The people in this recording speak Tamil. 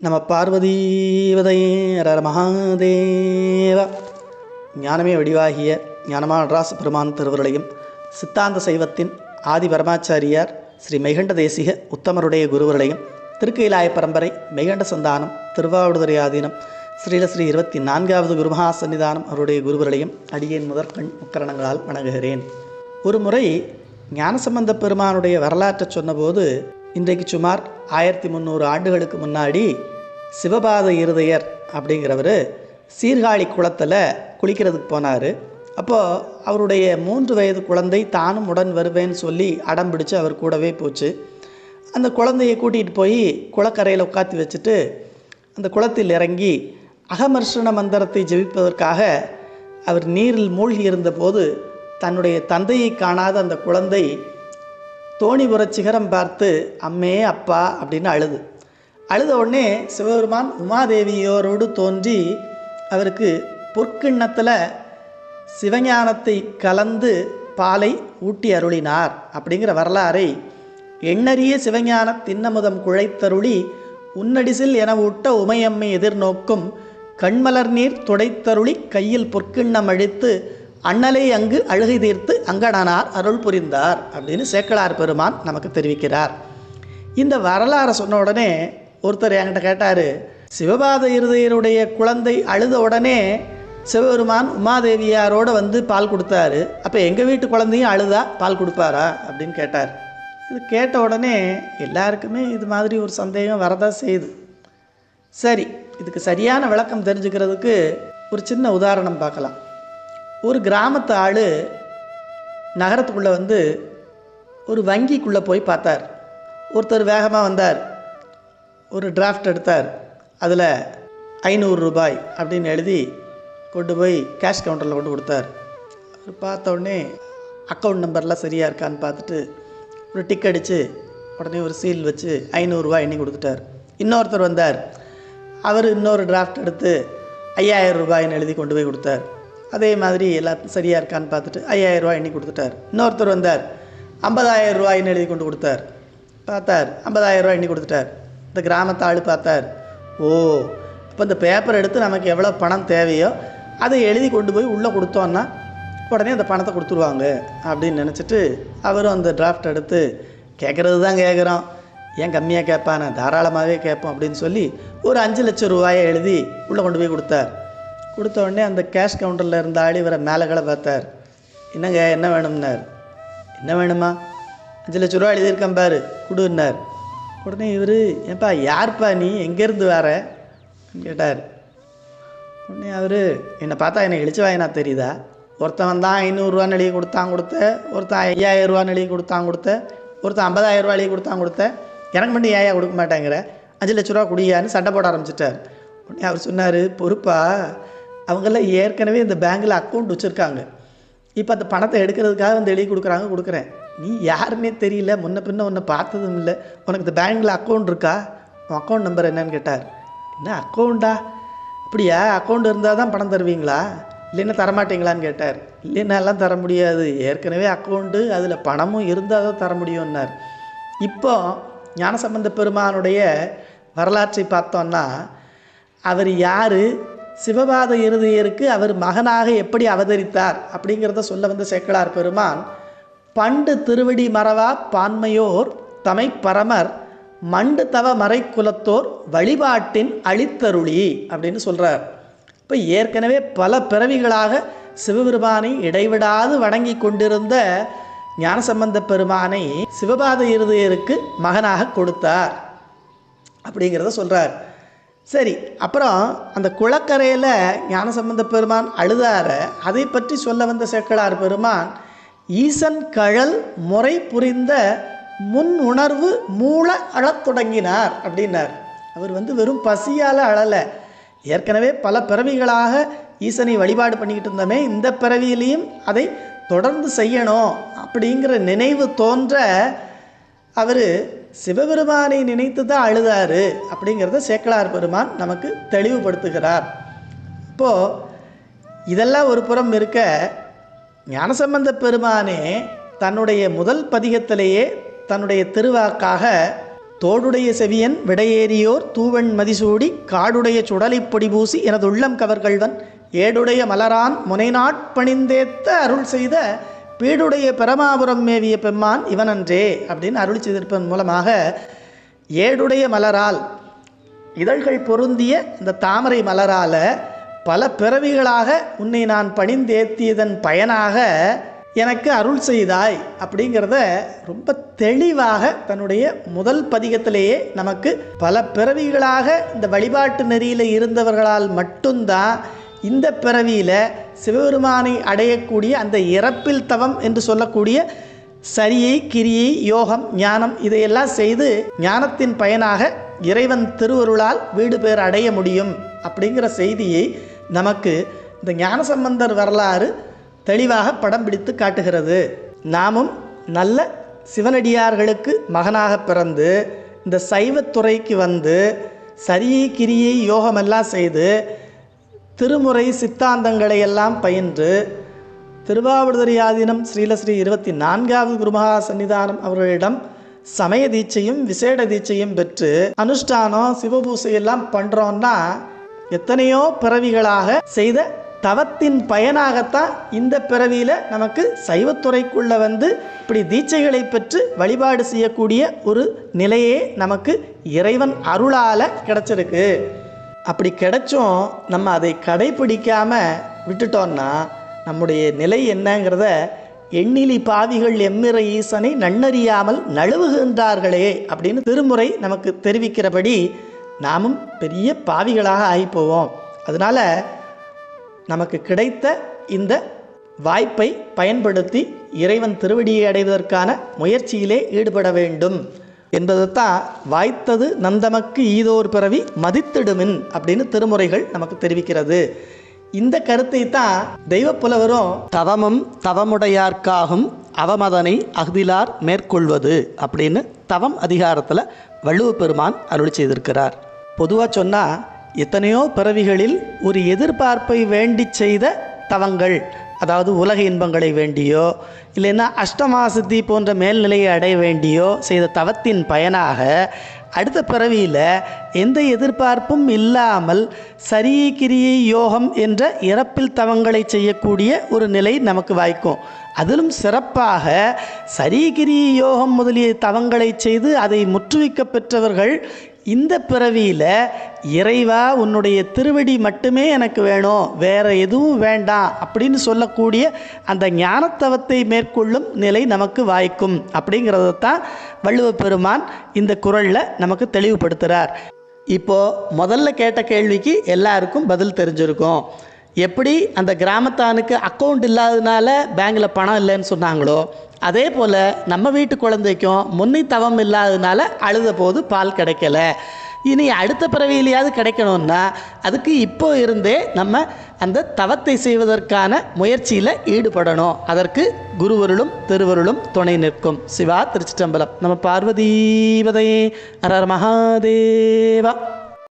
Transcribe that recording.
நம பார்வதீவதையே ரர மகாதேவ. ஞானமே வடிவாகிய ஞானமான நடராச பெருமான் திருவருளையும் சித்தாந்த சைவத்தின் ஆதி பரமாச்சாரியார் ஸ்ரீ மெய்கண்ட தேசிக உத்தமருடைய குருவருளையும் திருக்கையிலாய பரம்பரை மெய்கண்ட சந்தானம் திருவாவடுதுறை ஆதீனம் ஸ்ரீல ஸ்ரீ இருபத்தி நான்காவது குருமகா சன்னிதானம் அவருடைய குருவருளையும் அடியேன் முதற்கண் முக்கரணங்களால் வணங்குகிறேன். ஒரு முறை ஞானசம்பந்த பெருமானுடைய வரலாற்றை சொன்னபோது இன்றைக்கு சுமார் ஆயிரத்தி முந்நூறு ஆண்டுகளுக்கு முன்னாடி சிவபாத இருதயர் அப்படிங்கிறவர் சீர்காழி குளத்தில் குளிக்கிறதுக்கு போனார். அப்போது அவருடைய மூன்று வயது குழந்தை தானும் உடன் வருவேன்னு சொல்லி அடம் பிடிச்சு அவர் கூடவே போச்சு. அந்த குழந்தையை கூட்டிகிட்டு போய் குளக்கரையில் உட்காத்தி வச்சுட்டு அந்த குளத்தில் இறங்கி அகமர்ஷண மந்திரத்தை ஜெபிப்பதற்காக அவர் நீரில் மூழ்கி இருந்தபோது தன்னுடைய தந்தையை காணாத அந்த குழந்தை தோணிபுர சிகரம் பார்த்து அம்மே அப்பா அப்படின்னு அழுது. அழுத உடனே சிவபெருமான் உமாதேவியோரோடு தோன்றி அவருக்கு பொற்கிண்ணத்தில் சிவஞானத்தை கலந்து பாலை ஊட்டி அருளினார் அப்படிங்கிற வரலாறை எண்ணறிய சிவஞான தின்னமுதம் குழைத்தருளி உன்னடிசில் என ஊட்ட உமையம்மை எதிர்நோக்கும் கண்மலர் நீர் துடைத்தருளி கையில் பொற்கிண்ணம் அழித்து அண்ணலை அங்கு அழுகை தீர்த்து அங்கடனார் அருள் புரிந்தார் அப்படின்னு சேக்கலார் பெருமான் நமக்கு தெரிவிக்கிறார். இந்த வரலாறை சொன்ன உடனே ஒருத்தர் என்கிட்ட கேட்டார் சிவபாத இருதயருடைய குழந்தை அழுத உடனே சிவபெருமான் உமாதேவியாரோடு வந்து பால் கொடுத்தாரு. அப்போ எங்கள் வீட்டு குழந்தையும் அழுதா? பால் கொடுப்பாரா? அப்படின்னு கேட்டார். இது கேட்ட உடனே எல்லாருக்குமே இது மாதிரி ஒரு சந்தேகம் வரதான் செய்யுது. சரி இதுக்கு சரியான விளக்கம் தெரிஞ்சுக்கிறதுக்கு ஒரு சின்ன உதாரணம் பார்க்கலாம். ஒரு கிராமத்து ஆள் நகரத்துக்குள்ளே வந்து ஒரு வங்கிக்குள்ளே போய் பார்த்தார். ஒருத்தர் வேகமாக வந்தார். ஒரு டிராஃப்ட் எடுத்தார். அதில் ஐநூறு ரூபாய் அப்படின்னு எழுதி கொண்டு போய் கேஷ் கவுண்டரில் கொண்டு கொடுத்தார். அவர் பார்த்த உடனே அக்கௌண்ட் நம்பர்லாம் சரியாக இருக்கான்னு பார்த்துட்டு ஒரு டிக் அடித்து உடனே ஒரு சீல் வச்சு ஐநூறுரூவா எண்ணி கொடுத்துட்டார். இன்னொருத்தர் வந்தார். அவர் இன்னொரு டிராஃப்ட் எடுத்து ஐயாயிரம் ரூபாய்னு எழுதி கொண்டு போய் கொடுத்தார். அதே மாதிரி எல்லாத்தையும் சரியாக இருக்கான்னு பார்த்துட்டு ஐயாயிரம் ரூபாய் எண்ணி கொடுத்துட்டார். இன்னொருத்தர் வந்தார். ஐம்பதாயிரம் ரூபாய்னு எழுதி கொண்டு கொடுத்தார். பார்த்தார். ஐம்பதாயிரம் ரூபாய் எண்ணி கொடுத்துட்டார். இந்த கிராமத்து ஆள் பார்த்தார். ஓ இப்போ இந்த பேப்பர் எடுத்து நமக்கு எவ்வளோ பணம் தேவையோ அதை எழுதி கொண்டு போய் உள்ளே கொடுத்தோன்னா உடனே அந்த பணத்தை கொடுத்துருவாங்க அப்படின்னு நினச்சிட்டு அவரும் அந்த டிராஃப்ட் எடுத்து கேட்குறது தான் கேட்குறோம் ஏன் கம்மியாக கேட்பானே? தாராளமாகவே கேட்போம் அப்படின்னு சொல்லி ஒரு அஞ்சு லட்சம் ரூபாயை எழுதி உள்ளே கொண்டு போய் கொடுத்தார். கொடுத்த உடனே அந்த கேஷ் கவுண்டரில் இருந்த ஆள் இவரை மேலே கடை பார்த்தார். என்னங்க என்ன வேணும்னார்? என்ன வேணுமா? அஞ்சு லட்ச ரூபா எழுதியிருக்கேன் பாரு கொடுன்னார். உடனே இவர் ஏன்பா யார்ப்பா நீ? எங்கேருந்து வர? கேட்டார். உடனே அவர் என்னை பார்த்தா என்னை இழிச்சு வாயினா தெரியுதா? ஒருத்தன் தான் ஐநூறுரூவான்னு எழுதி கொடுத்தான் கொடுத்த ஒருத்தன் ஐயாயிரம் ரூபான்னு எழுதி கொடுத்தான் கொடுத்த ஒருத்தன் ஐம்பதாயிரம் ரூபா எழுதி கொடுத்தான் கொடுத்த எனக்கு மட்டும் ஏயா கொடுக்க மாட்டேங்கிற? அஞ்சு லட்ச ரூபா குடியான்னு சண்டை போட ஆரம்பிச்சிட்டார். உடனே அவர் சொன்னார் பொறுப்பா அவங்கெல்லாம் ஏற்கனவே இந்த பேங்கில் அக்கௌண்ட் வச்சுருக்காங்க. இப்போ அந்த பணத்தை எடுக்கிறதுக்காக வந்து எழுதி கொடுக்குறாங்க கொடுக்குறேன். நீ யாருன்னே தெரியல. முன்ன பின்ன உன்னை பார்த்ததும் இல்லை. உனக்கு இந்த பேங்கில் அக்கௌண்ட் இருக்கா? உன் அக்கௌண்ட் நம்பர் என்னன்னு கேட்டார். என்ன அக்கௌண்ட்டா அப்படியா? அக்கௌண்ட் இருந்தால் தான் பணம் தருவீங்களா? இல்லைன்னா தரமாட்டீங்களான்னு கேட்டார். இல்லைன்னாலாம் தர முடியாது. ஏற்கனவே அக்கௌண்ட்டு அதில் பணமும் இருந்தால் தான் தர முடியும்னார். இப்போ ஞானசம்பந்த பெருமானுடைய வரலாற்றை பார்த்தோன்னா அவர் யார்? சிவபாத இருதயருக்கு அவர் மகனாக எப்படி அவதரித்தார் அப்படிங்கிறத சொல்ல வந்த சேக்கலார் பெருமான் பண்டு திருவடி மறவா பான்மையோர் தமை பரமர் மண்டு தவ மறை குலத்தோர் வழிபாட்டின் அழித்தருளி அப்படின்னு சொல்கிறார் இப்போ ஏற்கனவே பல பிறவிகளாக சிவபெருமானை இடைவிடாது வணங்கி கொண்டிருந்த ஞானசம்பந்த பெருமானை சிவபாத இருதயருக்கு மகனாக கொடுத்தார் அப்படிங்கிறத சொல்கிறார் சரி அப்புறம் அந்த குளக்கரையில் ஞானசம்பந்த பெருமான் அழுதார. அதை பற்றி சொல்ல வந்த சேக்கலார் பெருமான் ஈசன் கழல் முறை புரிந்த முன் உணர்வு மூல அழத் தொடங்கினார் அப்படின்னார். அவர் வந்து வெறும் பசியால் அழலை. ஏற்கனவே பல பிறவிகளாக ஈசனை வழிபாடு பண்ணிக்கிட்டு இருந்தோமே இந்த பிறவியிலையும் அதை தொடர்ந்து செய்யணும் அப்படிங்கிற நினைவு தோன்ற அவர் சிவபெருமானை நினைத்து தான் அழுதாரு அப்படிங்கிறத சேக்கலார் பெருமான் நமக்கு தெளிவுபடுத்துகிறார். இப்போது இதெல்லாம் ஒரு புறம் இருக்க ஞானசம்பந்த பெருமானே தன்னுடைய முதல் பதிகத்திலேயே தன்னுடைய திருவாக்காக தோடுடைய செவியன் விடையேறியோர் தூவன் மதிசூடி காடுடைய சுடலைப் பொடி பூசி எனது உள்ளம் கவர்கள்வன் ஏடுடைய மலரான் முனைநாட்பணிந்தேத்த அருள் செய்த பீடுடைய பிரமாபுரம் மேவிய பெம்மான் இவனன்றே அப்படின்னு அருள் செய்திருப்பதன் மூலமாக ஏடுடைய மலரால் இதழ்கள் பொருந்திய இந்த தாமரை மலரால் பல பிறவிகளாக உன்னை நான் பணிந்தேத்தியதன் பயனாக எனக்கு அருள் செய்தாய் அப்படிங்கிறத ரொம்ப தெளிவாக தன்னுடைய முதல் பதிகத்திலேயே நமக்கு பல பிறவிகளாக இந்த வழிபாட்டு நெறியில் இருந்தவர்களால் மட்டும்தான் இந்த பிறவியில் சிவபெருமானை அடையக்கூடிய அந்த இறப்பில் தவம் என்று சொல்லக்கூடிய சரியை கிரியை யோகம் ஞானம் இதையெல்லாம் செய்து ஞானத்தின் பயனாக இறைவன் திருவருளால் வீடு பேர் அடைய முடியும் அப்படிங்கிற செய்தியை நமக்கு இந்த ஞானசம்பந்தர் வரலாறு தெளிவாக படம் பிடித்து காட்டுகிறது. நாமும் நல்ல சிவனடியார்களுக்கு மகனாக பிறந்து இந்த சைவத்துறைக்கு வந்து சரியை கிரியை யோகமெல்லாம் செய்து திருமுறை சித்தாந்தங்களை எல்லாம் பயின்று திருவாவடுதுறையாதீனம் ஸ்ரீலஸ்ரீ இருபத்தி நான்காவது குருமகா சன்னிதானம் அவர்களிடம் சமய தீட்சையும் விசேட தீட்சையும் பெற்று அனுஷ்டானம் சிவபூசை எல்லாம் பண்ணுறோன்னா எத்தனையோ பிறவிகளாக செய்த தவத்தின் பயனாகத்தான் இந்த பிறவியில் நமக்கு சைவத்துறைக்குள்ளே வந்து இப்படி தீட்சைகளை பெற்று வழிபாடு செய்யக்கூடிய ஒரு நிலையே நமக்கு இறைவன் அருளால் கிடச்சிருக்கு. அப்படி கிடைச்சும் நம்ம அதை கடைபிடிக்காமல் விட்டுட்டோம்னா நம்முடைய நிலை என்னங்கிறத எண்ணிலி பாவிகள் எம்மிற ஈசனை நன்னறியாமல் நழுவுகின்றார்களே அப்படின்னு திருமுறை நமக்கு தெரிவிக்கிறபடி நாமும் பெரிய பாவிகளாக ஆகிப்போவோம். அதனால் நமக்கு கிடைத்த இந்த வாய்ப்பை பயன்படுத்தி இறைவன் திருவடியை அடைவதற்கான முயற்சியிலே ஈடுபட வேண்டும். என்பதைத்தான் வாய்த்தது நந்தமக்கு ஈதோர் பிறவி மதித்திடுமின் அப்படின்னு திருமுறைகள் நமக்கு தெரிவிக்கிறது. இந்த கருத்தை தான் தெய்வப்புலவரும் தவமும் தவமுடையார்க்காகும் அவமதனை அகதிலார் மேற்கொள்வது அப்படின்னு தவம் அதிகாரத்தில் வள்ளுவ பெருமான் அருள் செய்திருக்கிறார். பொதுவாக சொன்னால் எத்தனையோ பிறவிகளில் ஒரு எதிர்பார்ப்பை வேண்டி செய்த தவங்கள் அதாவது உலக இன்பங்களை வேண்டியோ இல்லைன்னா அஷ்டமாசித்தி போன்ற மேல்நிலையை அடைய வேண்டியோ செய்த தவத்தின் பயனாக அடுத்த பிறவியில் எந்த எதிர்பார்ப்பும் இல்லாமல் சரியை கிரியை யோகம் என்ற இறப்பில் தவங்களை செய்யக்கூடிய ஒரு நிலை நமக்கு வாய்க்கும். அதிலும் சிறப்பாக சரீகிரி யோகம் முதலிய தவங்களை செய்து அதை முற்றுவிக்க பெற்றவர்கள் இந்த பிறவியில் இறைவா உன்னுடைய திருவடி மட்டுமே எனக்கு வேணும் வேற எதுவும் வேண்டாம் அப்படின்னு சொல்லக்கூடிய அந்த ஞானத்தவத்தை மேற்கொள்ளும் நிலை நமக்கு வாய்க்கும் அப்படிங்கிறத தான் வள்ளுவ பெருமான் இந்த குரலில் நமக்கு தெளிவுபடுத்துகிறார் இப்போது முதல்ல கேட்ட கேள்விக்கு எல்லாருக்கும் பதில் தெரிஞ்சிருக்கும். எப்படி அந்த கிராமத்தானுக்கு அக்கௌண்ட் இல்லாததுனால பேங்கில் பணம் இல்லைன்னு சொன்னாங்களோ அதே போல் நம்ம வீட்டு குழந்தைக்கும் முன்னி தவம் இல்லாததுனால அழுத போது பால் கிடைக்கல. இனி அடுத்த பிறவியிலையாவது கிடைக்கணும்னா அதுக்கு இப்போ இருந்தே நம்ம அந்த தவத்தை செய்வதற்கான முயற்சியில் ஈடுபடணும். அதற்கு குருவருளும் திருவருளும் துணை நிற்கும். சிவா திருச்சிட்டம்பலம் நம்ம பார்வதீபதையே அரர் மகாதேவா.